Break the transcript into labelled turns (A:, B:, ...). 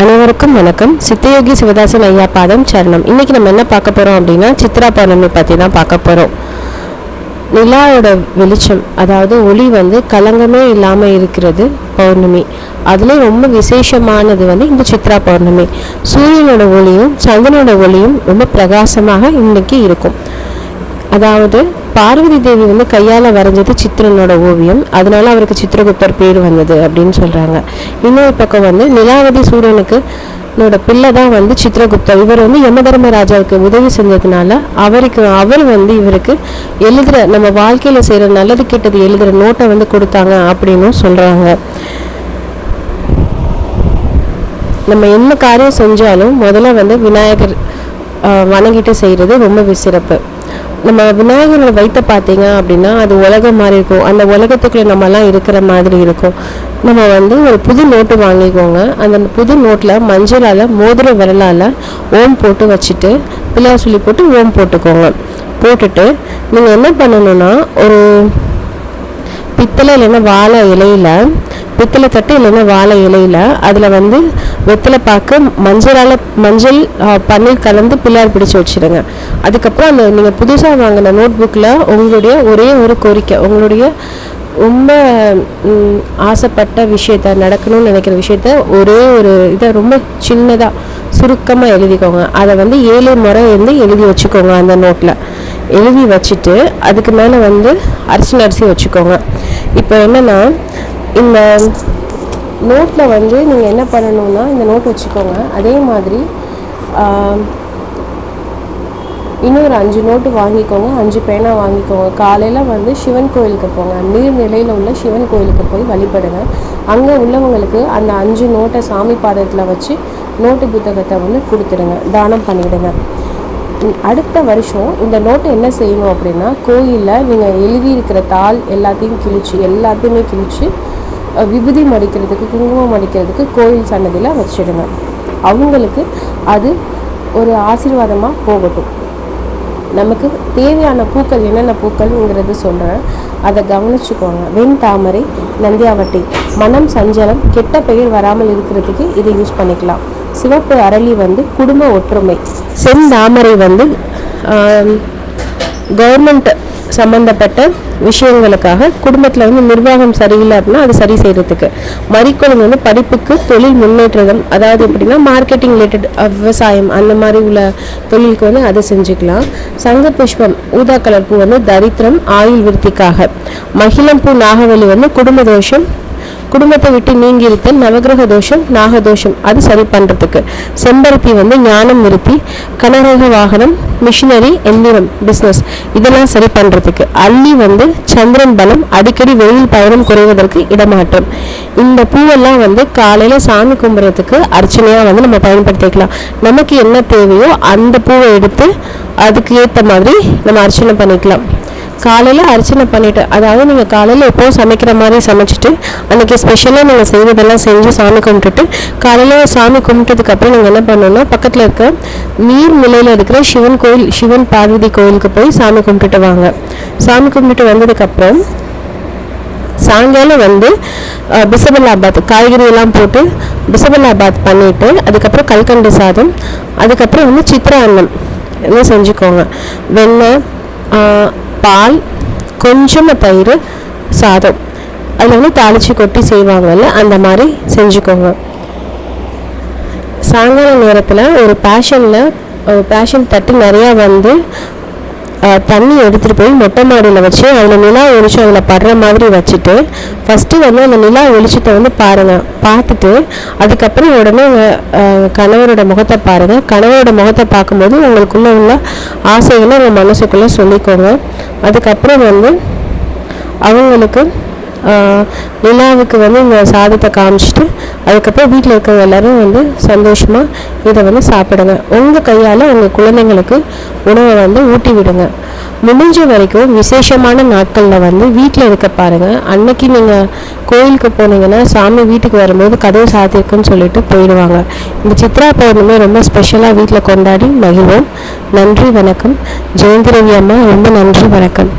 A: அனைவருக்கும் வணக்கம். சித்தயோகி சிவதாசன் ஐயா பாதம் சரணம். இன்னைக்கு நம்ம என்ன பார்க்க போகிறோம் அப்படின்னா சித்ரா பௌர்ணமி பற்றி தான் பார்க்க போகிறோம் நிலாவோட வெளிச்சம் அதாவது ஒளி வந்து கலங்கமே இல்லாமல் இருக்கிறது பௌர்ணமி. அதில் ரொம்ப விசேஷமானது வந்து இந்த சித்ரா பௌர்ணமி. சூரியனோட ஒளியும் சந்திரனோட ஒளியும் ரொம்ப பிரகாசமாக இன்னைக்கு இருக்கும். அதாவது பார்வதி தேவி வந்து கையால் வரைஞ்சது சித்திரனோட ஓவியம். அதனால அவருக்கு சித்திரகுப்தர் பேர் வந்தது அப்படின்னு சொல்கிறாங்க இன்னொரு பக்கம் வந்து நிலாவதி சூரியனுக்கு என்னோட பிள்ளை தான் வந்து சித்திரகுப்தர். இவர் வந்து யமதர்ம ராஜாவுக்கு உதவி செஞ்சதுனால அவருக்கு அவர் வந்து இவருக்கு எழுதுகிற நம்ம வாழ்க்கையில் செய்கிற நல்லது கெட்டது எழுதுகிற நோட்டை வந்து கொடுத்தாங்க அப்படின்னும் சொல்கிறாங்க நம்ம என்ன காரியம் செஞ்சாலும் முதல்ல வந்து விநாயகர் வணங்கிட்டு செய்கிறது ரொம்ப சிறப்பு. நம்ம விநாயகரோட வைத்த பார்த்தீங்க அப்படின்னா அது உலகம் மாதிரி இருக்கும். அந்த உலகத்துக்குள்ள நம்மலாம் இருக்கிற மாதிரி இருக்கும். நம்ம வந்து ஒரு புது நோட்டு வாங்கிக்கோங்க. அந்த புது நோட்டில் மஞ்சளால் மோதிர விரலால் ஓம் போட்டு வச்சுட்டு பிள்ளையார் சொல்லி போட்டு ஓம் போட்டுக்கோங்க. போட்டுட்டு நீங்கள் என்ன பண்ணணும்னா ஒரு பித்தளை இல்லைன்னா வாழை இலையில பித்தளை தட்டு இல்லைன்னா வாழை இலையில அதில் வந்து வெத்தலை பாக்கு மஞ்சளால் மஞ்சள் பன்னீர் கலந்து பிள்ளார் பிடிச்சி வச்சிடுங்க அதுக்கப்புறம் அந்த நீங்கள் புதுசாக வாங்கின நோட் புக்கில் உங்களுடைய ஒரே ஒரு கோரிக்கை உங்களுடைய ரொம்ப ஆசைப்பட்ட விஷயத்த நடக்கணும்னு நினைக்கிற விஷயத்த ஒரே ஒரு இதை ரொம்ப சின்னதாக சுருக்கமாக எழுதிக்கோங்க. அதை வந்து ஏழு முறை வந்து எழுதி வச்சுக்கோங்க அந்த நோட்டில் எழுதி வச்சுட்டு அதுக்கு மேலே வந்து அரிசி அரிசி வச்சுக்கோங்க. இப்போ என்னென்னா இந்த நோட்டில் வந்து நீங்கள் என்ன பண்ணணும்னா இந்த நோட் வச்சுக்கோங்க. அதே மாதிரி இன்னொரு அஞ்சு நோட்டு வாங்கிக்கோங்க. அஞ்சு பேனா வாங்கிக்கோங்க. காலையில் வந்து சிவன் கோயிலுக்கு போங்க. நீர்நிலையில் உள்ள சிவன் கோயிலுக்கு போய் வழிபடுங்க. அங்கே உள்ளவங்களுக்கு அந்த அஞ்சு நோட்டை சாமி பாதத்தில் வச்சு நோட்டு புத்தகத்தை வந்து கொடுத்துடுங்க. தானம் பண்ணிவிடுங்க அடுத்த வருஷம் இந்த நோட்டை என்ன செய்யணும் அப்படின்னா கோயிலில் நீங்கள் எழுதியிருக்கிற தாள் எல்லாத்தையும் கிழிச்சு எல்லாத்தையுமே கிழிச்சு விபூதி மடிக்கிறதுக்கு குங்குமம் அடிக்கிறதுக்கு கோயில் சன்னதியில் வச்சிடுங்க. அவங்களுக்கு அது ஒரு ஆசீர்வாதமாக போகட்டும். நமக்கு தேவையான பூக்கள் என்னென்ன பூக்கள்ங்கிறது சொல்கிறேன் அதை கவனிச்சுக்கோங்க. வெண் தாமரை நந்தியாவட்டி மனம் சஞ்சலம் கெட்ட பெயர் வராமல் இருக்கிறதுக்கு இதை யூஸ் பண்ணிக்கலாம். சிவப்பு அரளி வந்து குடும்ப ஒற்றுமை. செந்தாமரை வந்து கவர்மெண்ட் சம்மந்தப்பட்ட விஷயங்களுக்காக குடும்பத்தில் வந்து நிர்வாகம் சரியில்லை அப்படின்னா அது சரி செய்கிறதுக்கு மறிக்கொழுங்கு வந்து படிப்புக்கு தொழில் முன்னேற்றம் அதாவது எப்படின்னா மார்க்கெட்டிங் ரிலேட்டட் விவசாயம் அந்த மாதிரி உள்ள தொழிலுக்கு வந்து அதை செஞ்சுக்கலாம். சங்க புஷ்பம் ஊதா கலர் பூ வந்து தரித்திரம் ஆயுள் விருத்திக்காக. மகிழம் பூ நாகவலி வந்து குடும்ப தோஷம் குடும்பத்தை விட்டு நீங்கி இருத்தல் நவகிரக தோஷம் நாகதோஷம் அது சரி பண்ணுறதுக்கு செம்பருத்தி வந்து ஞானம் நிறுத்தி கனரக வாகனம் மிஷினரி எந்திரம் பிஸ்னஸ் இதெல்லாம் சரி பண்ணுறதுக்கு அள்ளி வந்து சந்திரன் பலம் அடிக்கடி வெயில் பயணம் குறைவதற்கு இடமாற்றம். இந்த பூவெல்லாம் வந்து காலையில் சாமி கும்பிட்றதுக்கு அர்ச்சனையாக வந்து நம்ம பயன்படுத்திக்கலாம். நமக்கு என்ன தேவையோ அந்த பூவை எடுத்து அதுக்கு ஏற்ற மாதிரி நம்ம அர்ச்சனை பண்ணிக்கலாம். காலையில் அர்ச்சனை பண்ணிவிட்டு அதாவது நீங்கள் காலையில் எப்போவும் சமைக்கிற மாதிரி சமைச்சிட்டு அன்றைக்கி ஸ்பெஷலாக நீங்கள் செய்வதெல்லாம் செஞ்சு சாமி கும்பிட்டுட்டு காலையில் சாமி கும்பிட்டதுக்கப்புறம் நீங்கள் என்ன பண்ணணும்னா பக்கத்தில் இருக்க நீர்நிலையில் இருக்கிற சிவன் கோயில் சிவன் பார்வதி கோயிலுக்கு போய் சாமி கும்பிட்டுட்டு வாங்க. சாமி கும்பிட்டு வந்ததுக்கப்புறம் சாயங்காலம் வந்து பிசபல்லாபாத் காய்கறியெல்லாம் போட்டு பிசபல்லாபாத் பண்ணிவிட்டு அதுக்கப்புறம் கல்கண்டு சாதம் அதுக்கப்புறம் வந்து சித்திர அன்னம் இதெல்லாம் செஞ்சுக்கோங்க. வெண்ணெய் பால் கொஞ்சமாக தயிர் சாதம். அதில் வந்து தாளித்து கொட்டி செய்வாங்கல்ல அந்த மாதிரி செஞ்சுக்கோங்க. சாயங்கால நேரத்தில் ஒரு பேஷனில் பேஷன் தட்டு நிறையா வந்து தண்ணி எடுத்துகிட்டு போய் மொட்டை மாடியில் வச்சு அதில் நிலா வெளிச்சம் அதில் படுற மாதிரி வச்சுட்டு ஃபஸ்ட்டு வந்து அந்த நிலா ஒளிச்சத்தை வந்து பாருங்கள் பார்த்துட்டு அதுக்கப்புறம் உடனே கணவரோட முகத்தை பாருங்கள் கணவரோட முகத்தை பார்க்கும்போது உங்களுக்குள்ள உள்ள ஆசைகளை உங்கள் மனசுக்குள்ளே சொல்லிக்கோங்க. அதுக்கப்புறம் வந்து அவங்களுக்கு நிலாவுக்கு வந்து இந்த சாதத்தை காமிச்சிட்டு அதுக்கப்புறம் வீட்டில் இருக்கிறவங்க எல்லோரும் வந்து சந்தோஷமாக இதை வந்து சாப்பிடுங்க. உங்கள் கையால் உங்கள் குழந்தைங்களுக்கு உணவை வந்து ஊட்டி விடுங்க. முடிஞ்ச வரைக்கும் விசேஷமான நாட்களில் வந்து வீட்டில் இருக்க பாருங்கள் அன்னைக்கு நீங்கள் கோயிலுக்கு போனீங்கன்னா சாமி வீட்டுக்கு வரும்போது கதவு சாத்திருக்குன்னு சொல்லிட்டு போயிடுவாங்க. இந்த சித்ரா பௌர்ணமி ரொம்ப ஸ்பெஷலாக வீட்டில் கொண்டாடி மகிழ்வோம். நன்றி வணக்கம். ஜெயந்திரவி அம்மா ரொம்ப நன்றி வணக்கம்.